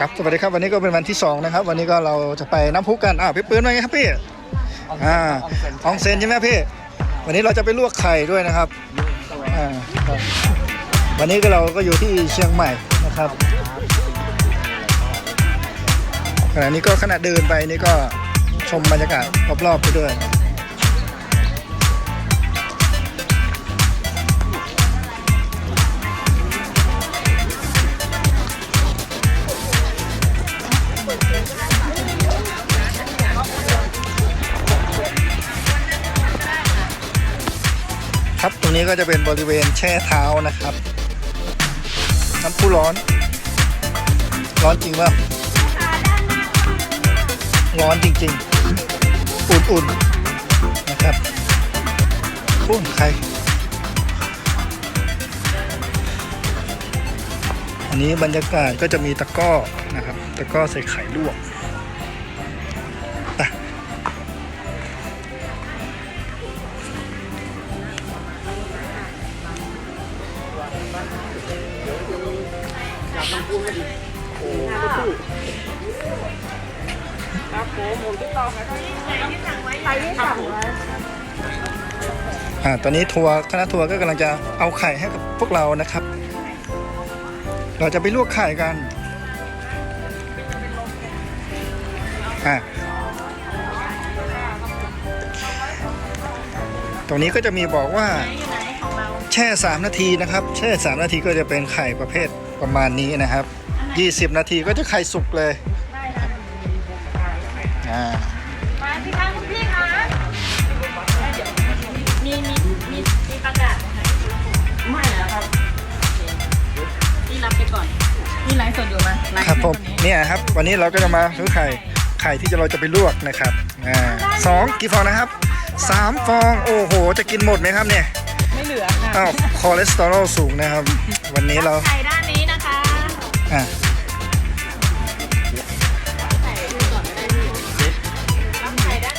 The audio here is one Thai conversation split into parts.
ครับสวัสดีครับวันนี้ก็เป็นวันที่สองนะครับ วันนี้ก็เราจะไปน้ำพุกันอ้าวพี่ปืนว่าไงครับพี่อ่าอองเซนใช่ไหมพี่ วันนี้เราจะไปลวกไข่ด้วยนะครับอ่าครับวันนี้ก็เราก็อยู่ที่เชียงใหม่นะครับขณะนี้ก็ขณะเดินไปนี่ก็ชมบรรยากาศรอบๆไปด้วย ครับตรงนี้ก็จะเป็นบริเวณแช่เท้านะครับ น้ำพุร้อน ร้อนจริงป่ะร้อนจริง ๆ อุ่นๆนะครับปุ้มใคร อันนี้บรรยากาศก็จะมีตะก้อนะครับ ตะก้อใส่ไข่ลวก ครับผมผมติดต่อ่าตอนนี้ทัวร์คณะทัวร์ก็กำลังจะเอาไข่ให้กับพวกเรานะครับ เราจะไปลวกไข่กันอ่าตรงนี้ก็จะมีบอกว่า แช่ 3 นาทีนะครับ แช่ 3 นาทีก็จะเป็นไข่ประเภทประมาณนี้นะครับ 20 นาทีก็จะไข่สุกเลยอ่ามาสิคะคุณพี่คะมีมีมีมีประกาศไหมคะไม่แล้วครับพี่รับไปก่อนนี่ไลฟ์สดอยู่ไหมไลฟ์ครับผมให้เนี่ยครับ วันนี้เราก็จะมาซื้อไข่ไข่ที่จะเราจะไปลวกนะครับอ่าสองกี่ฟองนะครับสามฟองโอ้โห จะกินหมดไหมครับเนี่ย ไม่เหลือค่ะอ้าวคอเลสเตอรอลสูงนะครับ วันนี้เราไข่ด้านนี้นะคะอ่า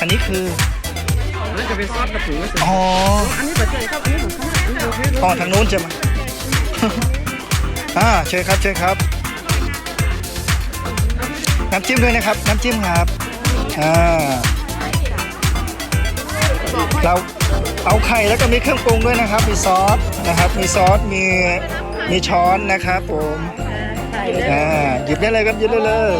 อันนี้คือนั่นจะเป็นซอสกระปุกอ๋ออันนี้ปัจจัยครับอันนี้ผมข้างหน้าอันนี้โอเคเลยอ๋อทางนู้นใช่ไหมอ่าเชิญครับเชิญครับน้ำจิ้มด้วยนะครับ น้ำจิ้มครับอ่าเรา เอาไข่แล้วก็มีเครื่องปรุงด้วยนะครับ มีซอสนะครับ มีซอสมีมีช้อนนะครับผมอ่าหยิบได้เลยครับหยิบได้เลย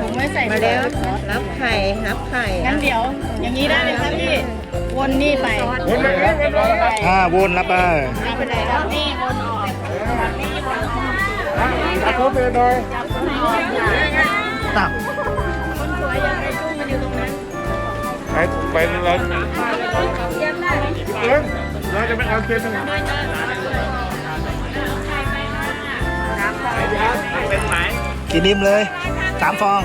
ผมไม่ใส่มาแล้วรับไข่รับไข่งั้นเดี๋ยว อย่างนี้ได้เลยครับพี่วนนี่ไปวนไปวนไปวนไปอ่าวนรับไปเอาไปไหนครับนี่วนออกจับตัวเบนหน่อยตับคนสวยยังไงจุ้งมันอยู่ตรงนั้น ไปไปเราเอิ้งเราจะไม่เอาเกมหนึ่งเป็นไหมกินนิ่มเลยสามฟอง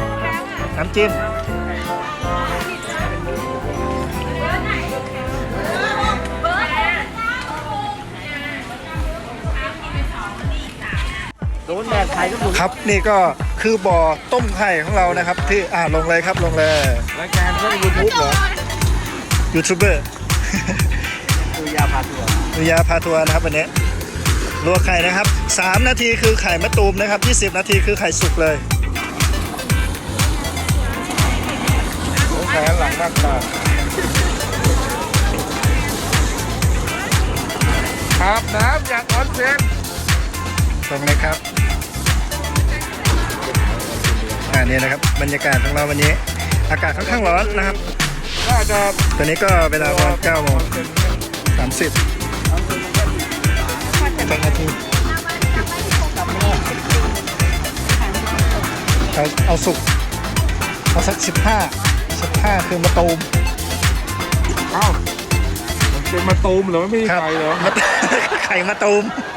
น้ำจิ้ม นแดดไข่ก็ถูกครับนี่ก็คือบ่อต้มไข่ของเรานะครับ ที่อ่าลงเลยครับลงเลยรายการก็ยูทูบเหรอยูทูบเบอร์คือยาพาทัวร์วิยาพาทัวร์นะครับวันนี้ลวกไข่นะครับ 3 นาทีคือไข่มะตูมนะครับ 20 นาทีคือไข่สุกเลยแขนหลังมากตาครับน้ำจากออนเซนตรงเลยครับ อ่านี่นะครับบรรยากาศของเราวันนี้ อากาศค่อนข้างร้อนนะครับ น่าจะตอนนี้ก็เวลาประมาณ9โมง30เป็นนาทีเอาเอาสุก เอาสัก 15 15 คือมะตูมเอ้ามันเป็นมาตูมเหรอไม่มีครับไข่เหรอ มะไข่มะตูมเ